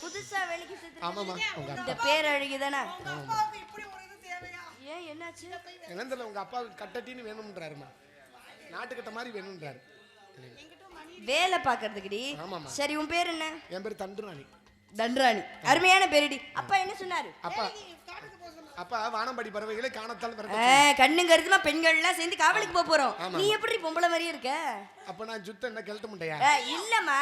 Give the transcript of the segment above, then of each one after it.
புதுசா வேலைக்கு சேர்த்து ஆமாம்மா உங்க இந்த பேர் அழகிதானா? ஏன் என்னாச்சு? தெரியல உங்க அப்பாவுக்கு கட்டட்டின்னு வேணும்ன்றாருமா நாட்டுக்கட்ட மாதிரி வேணும்ன்றாரு. வேலை பாக்குறதுக்குடி. சரி உன் பேர் என்ன? என் பேர் தண்டுராணி. தண்டராணி. அருமையான பேருடி. அப்பா என்ன சொன்னாரு? அப்பா அப்பா வானம்பாடி பறவைகளை காணத்தால் பிறக்க கண்ணும் கருத்துமா பெண்கள் எல்லாம் சேர்ந்து காவலுக்கு போப் போறோம். நீ எப்படி பொம்பளை மாதிரியே இருக்க? அப்ப நான் சுத்த என்ன கிளட்ட முட்டையா? ஆ, இல்லம்மா.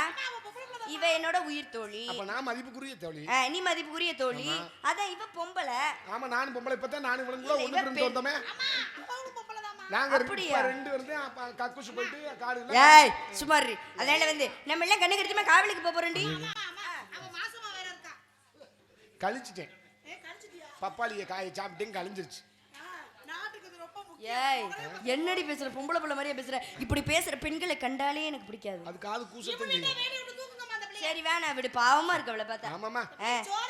இவ என்னோட உயிர் தோழி. அப்ப நான் மதிப்புக்குரிய தோழி. நீ மதிப்புக்குரிய தோழி. அதான் இவ பொம்பளை. ஆமா நானும் பொம்பளை இப்பதான் நானும் இவளுங்களோ இல்ல, ஒண்ணு பெண். வந்தோமே. நாங்க ரெண்டு- அப்படியா? இப்ப ரெண்டு வந்து அப்ப கக்கூசு போயிட்டு காடு ஏய் சும்மா இரு. அதனால வந்து நம்ம எல்லாம் கண்ணு கருத்துமா காவலுக்கு போப் போறோம்டி. கழிச்சிட்டேன். பப்பாளிய காய சாப்பிட்டேன் கழிஞ்சிருச்சு. ஏய் என்னடி பேசுற? பொம்பளை பிள்ளை மாதிரியே பேசுற? இப்படி பேசுற பெண்களை கண்டாலே எனக்கு பிடிக்காது. அது காது செய்யும் சரி வேணாம் விடு. பாவமா இருக்கு அவளை பார்த்தா. ஆமாமா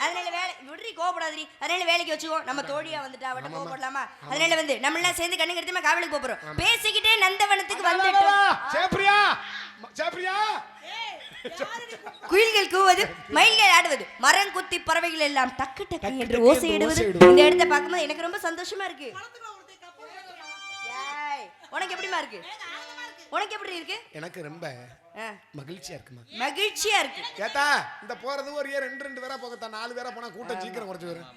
அதனால வேலை விடுறி கோபப்படாதீ அதனால வேலைக்கு வச்சுக்கோ. நம்ம தோழியா வந்துட்டா அவட்ட கோபப்படலாமா அதனால வந்து நம்ம எல்லாம் சேர்ந்து கண்ணு கருத்துமா காவலுக்கு போப் போறோம். பேசிக்கிட்டே நந்தவனத்துக்கு வந்துட்டோம். சேப்ரியா! சேப்ரியா! குயில்கள் கூவது மயில்கள் ஆடுவது மரம் குத்தி பறவைகள் எல்லாம் டக்கு டக்கு என்று ஓசையிடுவது. இந்த இடத்தை பார்க்கும்போது எனக்கு ரொம்ப சந்தோஷமா இருக்கு. ஏய் உனக்கு எப்படிமா இருக்கு? உனக்கு எப்படி இருக்கு? எனக்கு ரொம்ப மகிழ்ச்சியா இருக்குமா? மகிழ்ச்சியா இருக்கு. கேட்டா இந்த போறது ஒரு ரெண்டு ரெண்டு பேரா போகத்தான். நாலு பேரா போனா கூட்டம் சீக்கிரம் குறைச்சு வரும்.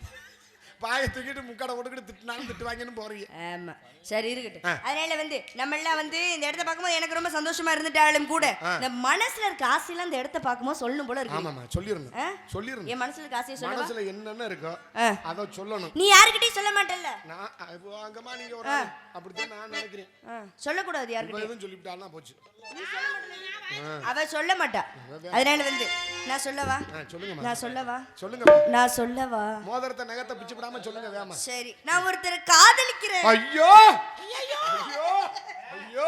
பாயை தூக்கிட்டு முக்காடை போட்டுக்கிட்டு திட்டினாலும் திட்டு வாங்கின்னு போறீங்க. ஆமா. சரி இருக்கட்டும். அதனால வந்து நம்ம எல்லாம் வந்து இந்த இடத்த பார்க்கும்போது எனக்கு ரொம்ப சந்தோஷமா இருந்துட்டாலும் கூட இந்த மனசுல இருக்க ஆசையெல்லாம் இந்த இடத்த பார்க்கும்போது சொல்லணும் போல இருக்கு. ஆமாமா சொல்லிடணும். ஆ? சொல்லிடணும். என் மனசுல இருக்க ஆசையை சொல்லவா? மனசுல என்னென்ன இருக்கோ. அத சொல்லணும். நீ யாருக்கிட்டையும் சொல்ல மாட்டல்ல? நான் இப்போ அங்கம்மா நீங்க ஒரு. அப்படித்தான் நான் நினைக்கிறேன். ஆ, சொல்லக்கூடாது இப்போ யாருக்கிட்டையும் எதுவும் போச்சு. அவ சொல்ல மாட்டா. அதனால வந்து நான் சொல்லவா? நான் சொல்லவா? சொல்லுங்க நான் சொல்லவா? மோதிரத்தை நகத்தை பிச்சு விடாம சொல்லுங்க வேமா. சரி நான் ஒருத்தரை காதலிக்கிறேன். ஐயோ! ஐயோ! ஐயோ!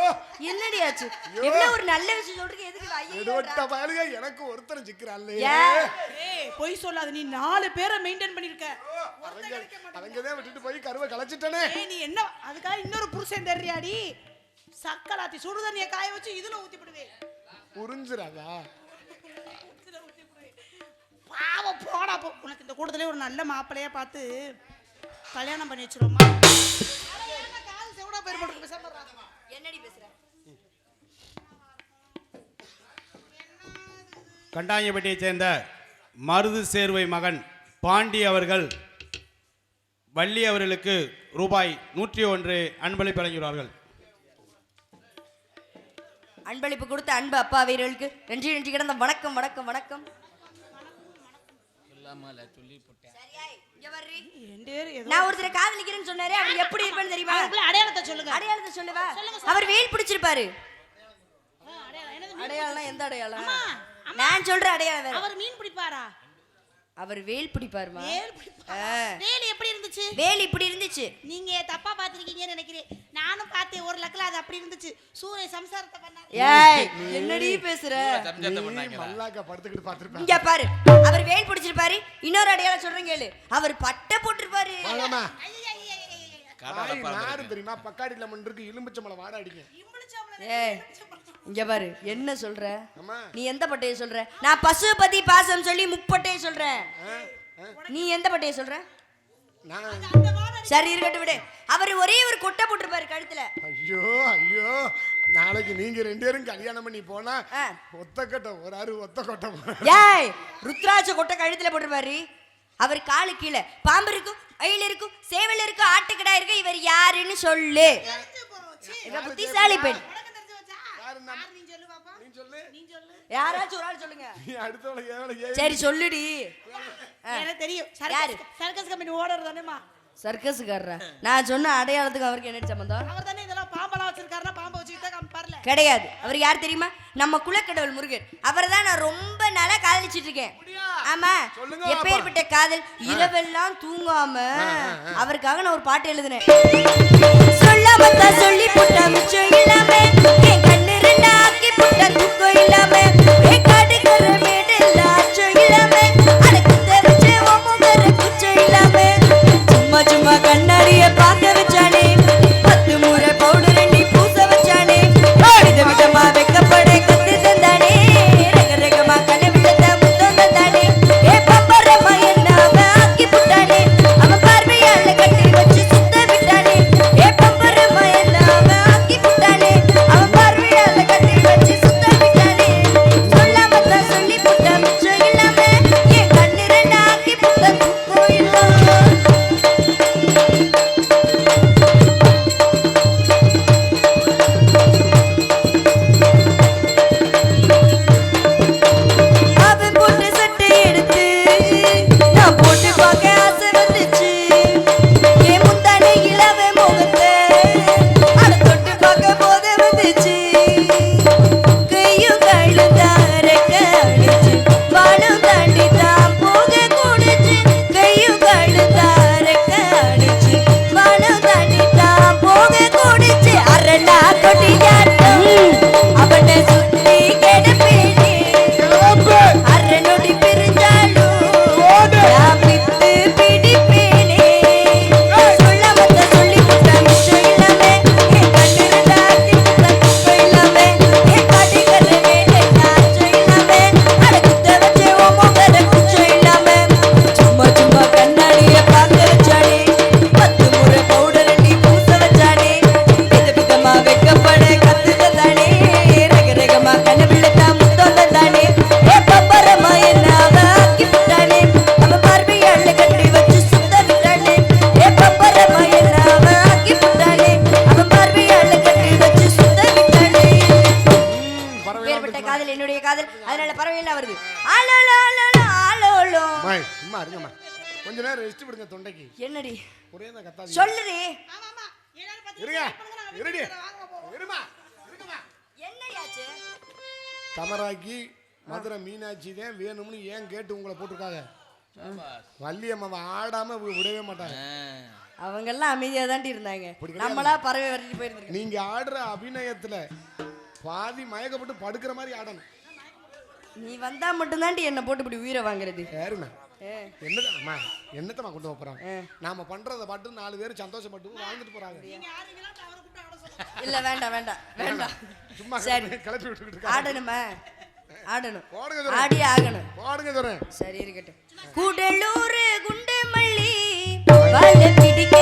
என்னடி ஆச்சு என்ன ஒரு நல்ல விஷயம் சொல்றீங்க எதுக்கு எடுவட்ட பாருங்க எனக்கு ஒருத்தர் சிக்கிறாள்? ஏய் பொய் சொல்லாத நீ நாலு பேரை மெயின்டைன் பண்ணிருக்க. அவங்க அவங்கதான் விட்டுட்டு போய் கருவை களைச்சிட்டனே. ஏய் நீ என்ன அதுக்காக இன்னொரு புருஷன் தெரியாடி? சக்கலாத்தி சுடு தண்ணியை காய வச்சு இதுல ஊத்தி விடுவேன் புரிஞ்சிடாதா பாவம் போடா போ. உனக்கு இந்த கூட்டத்திலே ஒரு நல்ல மாப்பிள்ளையா பார்த்து கல்யாணம் பண்ணி வச்சிருவோமா. என்னடி பேசுற? கண்டாயப்பட்டியைச் சேர்ந்த மருது சேர்வை மகன் பாண்டி அவர்கள் வள்ளி அவர்களுக்கு ரூபாய் நூற்றி ஒன்று அன்பளிப்பு வழங்கியுள்ளார்கள். அன்பளிப்பு கொடுத்த அன்பு அப்பா வீரர்களுக்கு. நன்றி நன்றி. கிடந்த வணக்கம் வணக்கம் வணக்கம். நான் ஒருத்தரை காதலிக்கிறேன்னு சொன்னாரு அவர் எப்படி இருப்பான்னு தெரியுமா? அடையாளத்தை சொல்லுங்க. அடையாளத்தை சொல்லுவா? அவர் வேல் பிடிச்சிருப்பாரு. அடையாளம். எந்த அடையாளம்? நான் சொல்ற அடையாளம். அவர் மீன் பிடிப்பாரா? அவர் வேல் பிடிப்பாருமா? வேல் பிடிப்பாரா? ஆ. வேல் எப்படி இருந்துச்சு? வேல் இப்படி இருந்துச்சு. நீங்க தப்பா பாத்திருக்கீங்கன்னு நினைக்கிறேன். நானும் பார்த்தேன் ஒரு லக்கில் அது அப்படி இருந்துச்சு. சூரிய சம்சாரத்தை பண்ணாரு. ஏய் என்னடி பேசுற? மல்லாக்க படுத்துக்கிட்டு பார்த்திருப்பேன். இங்க பாரு. அவர் வேல் பிடிச்சிருப்பாரு. இன்னொரு அடையாளம் சொல்றேன் கேளு. அவர் பட்டை போட்டிருப்பாரு. தெரியுமா பக்காடி லெமன் இருக்கு எலும்பிச்சம்பளம் வாட அடிங்க ஏய் இங்க பாரு என்ன சொல்ற? அம்மா. நீ எந்த பட்டையை சொல்ற? நான் பசுபதி பாசம் சொல்லி முப்பட்டையை சொல்றேன். நீ எந்த பட்டையை சொல்ற? நான் சரி இருக்கட்டும் விடு. அவர் ஒரே ஒரு கொட்டை போட்டிருப்பாரு கழுத்துல. ஐயோ ஐயோ. நாளைக்கு நீங்க ரெண்டு பேரும் கல்யாணம் பண்ணி போனா. ஒத்த கொட்டை ஒரு ஆறு ஒத்த கொட்டை ஏய் ருத்ராட்ச கொட்டை கழுத்துல போட்டிருப்பாரு. அவர் காலு கீழே. பாம்பு இருக்கும் மயில் இருக்கும் சேவல் இருக்கும் ஆட்டுக்கடா இருக்கு இவர் யாருன்னு சொல்லு. புத்திசாலி பெண் யாரு நம்ம- நீ சொல்லு யாராச்சும் ஒரு ஆள் சொல்லுங்க. நீ அடுத்தவளை ஏவலை ஏ சரி சொல்லுடி. எனக்கு தெரியும். யாரு? சர்க்கஸ் கம்பெனி ஓனர் தானேமா சர்க்கஸுக்காரரா நான் சொன்ன அடையாளத்துக்கு அவருக்கு என்ன சம்பந்தம்? அவர் தானே இதெல்லாம் பாம்பெல்லாம் வச்சிருக்காருன்னா பாம்பை வச்சுக்கிட்டு காமிப்பார்ல கிடையாது. அவர் யார் தெரியுமா? நம்ம குலக்கடவுள் முருகர். அவரை தான் நான் ரொம்ப நாளா காதலிச்சிட்டு இருக்கேன். ஆமா. சொல்லுங்க எப்பேற்பட்ட காதல்? இரவெல்லாம் தூங்காம அவருக்காக நான் ஒரு பாட்டு எழுதினேன். சொல்லாம தான் சொல்லி புட்ட மிச்சம் இல்லாம கண்ணாடிய பார்த்து கொஞ்ச நேரம் ரெஸ்ட் விடுங்க தொண்டைக்கு. என்னடி? ஒரே இந்த கத்தாதி? சொல்லுடி. இருங்க. இருடி. இருமா. இருக்குமா என்னடி ஆச்சு தமராக்கி மதுரை மீனாட்சி தான் வேணும்னு ஏன் கேட்டு உங்களை போட்டிருக்காங்க? வள்ளியம்மாவை ஆடாம விடவே மாட்டாங்க. அவங்க எல்லாம் அமைதியா தாண்டி இருந்தாங்க. நம்மளா பறவை வரட்டி போயிருந்திருக்கோம். நீங்க ஆடுற அபிநயத்துல பாதி மயக்கப்பட்டு படுக்கிற மாதிரி ஆடணும். நீ வந்தா மட்டும்தாண்டி என்ன போட்டு இப்படி உயிரை வாங்குறது. யாருண்ணா என்னத்தம்மா கொண்டு போறோம். நாம பண்றத பாட்டு நாலு பேர் சந்தோஷப்பட்டு வாழ்ந்துட்டு போறாங்க. இல்ல வேண்டாம் வேண்டாம் வேண்டாம். சும்மா சரி. கிளப்பி விட்டுக்கிட்டு ஆடணுமா? ஆடணும். ஆடி ஆகணும். போடுங்க சரி இருக்கட்டும். கூடலூர் குண்டு மல்லி பிடிக்க